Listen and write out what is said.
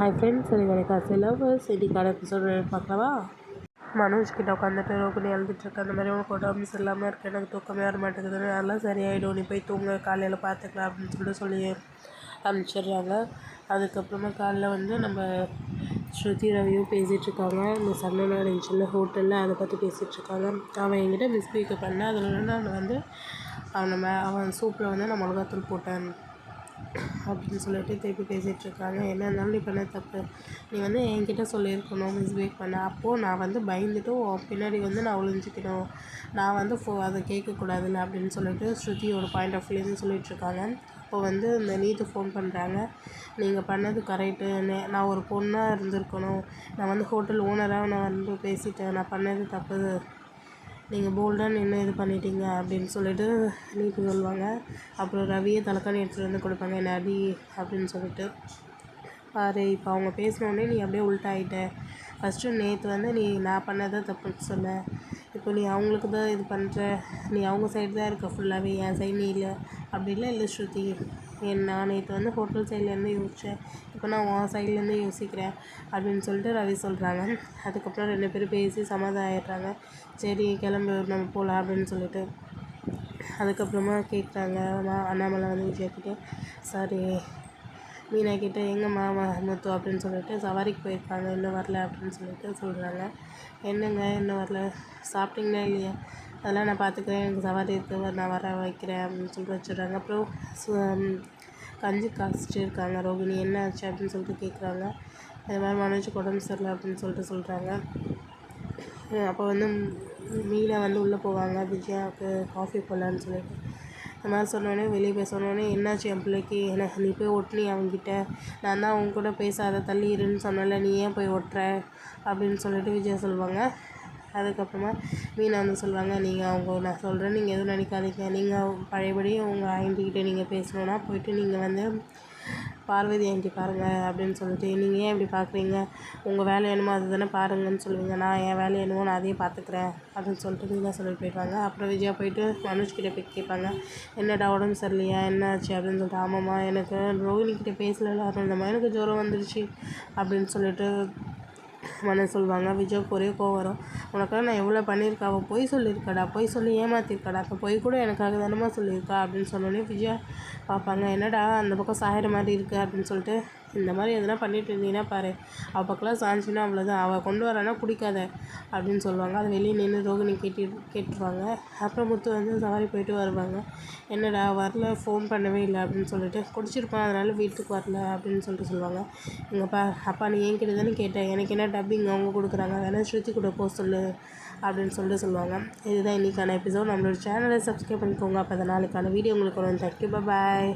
Hi friends எனக்கு எனக்கு ஆசை லவ்வர்ஸ் இன்னைக்கான எபிசோட் பார்க்கலாமா மனோஜ்கிட்ட உட்காந்துட்டு ரோகிணி எழுதிட்டுருக்க அந்த மாதிரி உனக்கு உடம்பு சரியில்லாமல் இருக்கு எனக்கு தூக்கமே வர மாட்டேங்குதுன்னு அதெல்லாம் சரியாயிடும் நீ போய் தூங்க காலையில் பார்த்துக்கலாம் அப்படின்னு சொல்லிட்டு சொல்லி அனுப்பிச்சிடுறாங்க. அதுக்கப்புறமா காலைல வந்து நம்ம ஸ்ருதி ரவியும் பேசிகிட்ருக்காங்க இந்த சன்னனா இருந்துச்சுல ஹோட்டலில் அதை பற்றி பேசிகிட்ருக்காங்க அவன் என்கிட்ட மிஸ்பீக் பண்ண அதில் நான் வந்து அவனை மே அவன் சூப்பில் வந்து நான் மிளகாத்தூள் போட்டேன். அப்படின்னு சொல்லிட்டு திருப்பி பேசிகிட்ருக்காங்க. என்ன இருந்தாலும் நீ பண்ண தப்பு. நீ வந்து என்கிட்ட சொல்லியிருக்கணும் மிஸ்பிஹேவ் பண்ண. அப்போது நான் வந்து பயந்துட்டு பின்னாடி வந்து நான் ஒளிஞ்சிக்கணும் நான் வந்து ஃபோ அதை கேட்கக்கூடாதுல்ல அப்படின்னு சொல்லிட்டு ஸ்ருதியோட பாயிண்ட் ஆஃப் வியூலேருந்து சொல்லிகிட்ருக்காங்க. அப்போ வந்து இந்த நீத்து ஃபோன் பண்ணுறாங்க நீங்கள் பண்ணது கரெக்டு நான் ஒரு பொண்ணாக இருந்திருக்கணும். நான் வந்து ஹோட்டல் ஓனராக நான் வந்து பேசிட்டேன். நான் பண்ணது தப்பு. நீங்கள் போல்டாக நின்று இது பண்ணிட்டீங்க அப்படின்னு சொல்லிட்டு நீட்டு சொல்லுவாங்க. அப்புறம் ரவியை தலைக்காணி எடுத்துகிட்டு வந்து கொடுப்பாங்க என்ன அடி அப்படின்னு சொல்லிட்டு. பாரு இப்போ அவங்க பேசினோடனே நீ அப்படியே உள்ட்டாயிட்ட ஃபஸ்ட்டு நேற்று வந்து நீ நான் பண்ணதை தப்புன்னு சொன்ன. இப்போ நீ அவங்களுக்கு தான் இது பண்ணுற நீ அவங்க சைடு தான் இருக்க ஃபுல்லாகவே என் சைடு நீ இல்லை. அப்படிலாம் இல்லை ஸ்ருதி. நான் நேற்று வந்து ஹோட்டல் சைட்லேருந்து யோசித்தேன் இப்போ நான் உன் சைட்லேருந்து யோசிக்கிறேன் அப்படின்னு சொல்லிட்டு ரவி சொல்கிறாங்க அதுக்கப்புறம் ரெண்டு பேரும் பேசி சமாதானம் ஆகிடுறாங்க சரி கிளம்பு நம்ம போகலாம் அப்படின்னு சொல்லிட்டு. அதுக்கப்புறமா கேட்குறாங்க அண்ணாமலை வந்து விஜய் சாரி மீனா கிட்டே எங்கேம்மா முத்து அப்படின்னு சொல்லிட்டு சவாரிக்கு போயிருக்காங்க. இன்னும் வரல அப்படின்னு சொல்லிட்டு சொல்கிறாங்க என்னங்க இன்னும் வரல? சாப்பிட்டீங்களா இல்லையா? அதெல்லாம் நான் பார்த்துக்குறேன் எனக்கு சவாரி இருக்குது நான் வர வைக்கிறேன் அப்படின்னு சொல்லிட்டு வச்சிடுறாங்க. அப்புறம் கஞ்சி காய்ச்சிட்டு இருக்காங்க ரோகிணி என்ன ஆச்சு அப்படின்னு சொல்லிட்டு கேட்குறாங்க இது மாதிரி மனோஜுக்கு உடம்பு சரியில்லை அப்படின்னு சொல்லிட்டு சொல்கிறாங்க அப்போ வந்து மீனா வந்து உள்ளே போவாங்க. விஜயாவுக்கு காஃபி போடலான்னு சொல்லிட்டு. இந்த மாதிரி சொன்னோடனே வெளியே போய் சொன்னோடனே என்னாச்சு என் பிள்ளைக்கு? எனக்கு நீ போய் ஒட்டினி அவங்ககிட்ட நான் தான் அவங்க கூட பேசாத தள்ளி இருன்னு சொன்னல நீ ஏன் போய் ஒட்டுற? அப்படின்னு சொல்லிட்டு விஜயா சொல்லுவாங்க. அதுக்கப்புறமா மீனா வந்து சொல்கிறாங்க நீங்கள் அவங்க நான் சொல்கிறேன் நீங்கள் எதுவும் நினைக்காதீங்க. நீங்கள் பழையபடி உங்கள் ஆண்டிக்கிட்ட நீங்கள் பேசணுன்னா போயிட்டு நீங்கள் வந்து பார்வதி ஆண்டி பாருங்கள் அப்படின்னு சொல்லிட்டு நீங்கள் ஏன் இப்படி பார்க்குறீங்க உங்கள் வேலை என்னமோ அது தானே பாருங்கன்னு சொல்லுவீங்க. நான் என் வேலை என்னமோ நான் அதையே பார்த்துக்குறேன் அப்படின்னு சொல்லிட்டு மீனா சொல்லிட்டு போயிடுவாங்க. அப்புறம் விஜயா போயிட்டு மனோஜ் கிட்டே போய் கேட்பாங்க என்னடா உடம்பு சரியில்லையா? என்ன ஆச்சு? அப்படின்னு சொல்லிட்டு ஆமாம்மா எனக்கு ரோஹினி கிட்டே பேசல எனக்கு ஜுரம் வந்துருச்சு அப்படின்னு சொல்லிட்டு மன சொல்லுவாங்க விஜய்க்கு ஒரே கோவம் வரும். உனக்காக நான் எவ்வளோ பண்ணியிருக்கா? அவள் பொய் சொல்லியிருக்காடா? பொய் சொல்லி ஏமாத்திருக்காடா அப்போ பொய் கூட எனக்காக தானம்மா சொல்லியிருக்கா? அப்படின்னு சொன்னோடனே விஜயா பார்ப்பாங்க என்னடா அந்த பக்கம் சாயிற மாதிரி இருக்குது அப்படின்னு சொல்லிட்டு இந்த மாதிரி எதனா பண்ணிட்டு இருந்தீங்கன்னா பாரு. அவள் பக்கம்லாம் சாஞ்சின்னா அவ்வளோதான் அவள் கொண்டு வரானா குடிக்காத அப்படின்னு சொல்லுவாங்க. அதை வெளியே நின்று ரோகிணி கேட்டு கேட்டுருவாங்க. அப்புறம் முத்து வந்து சவாரி போயிட்டு வருவாங்க. என்னடா வரல ஃபோன் பண்ணவே இல்லை அப்படின்னு சொல்லிட்டு. குடிச்சிருப்பான் அதனால் வீட்டுக்கு வரல அப்படின்னு சொல்லிட்டு சொல்லுவாங்க. எங்கப்பா அப்பா நீ என்கிட்ட தானே கேட்டேன் எனக்கு என்ன டப்பிங் அவங்க கொடுக்குறாங்க? வேணால் ஸ்ருதி கூட போக சொல்லு அப்படின்னு சொல்லிட்டு சொல்லுவாங்க. இதுதான் இன்றைக்கான எபிசோட் நம்மளோட சேனலை சப்ஸ்கிரைப் பண்ணிக்கோங்க. அப்போ அந்த நாளைக்கான வீடியோ உங்களுக்கு வரும். Thank you bye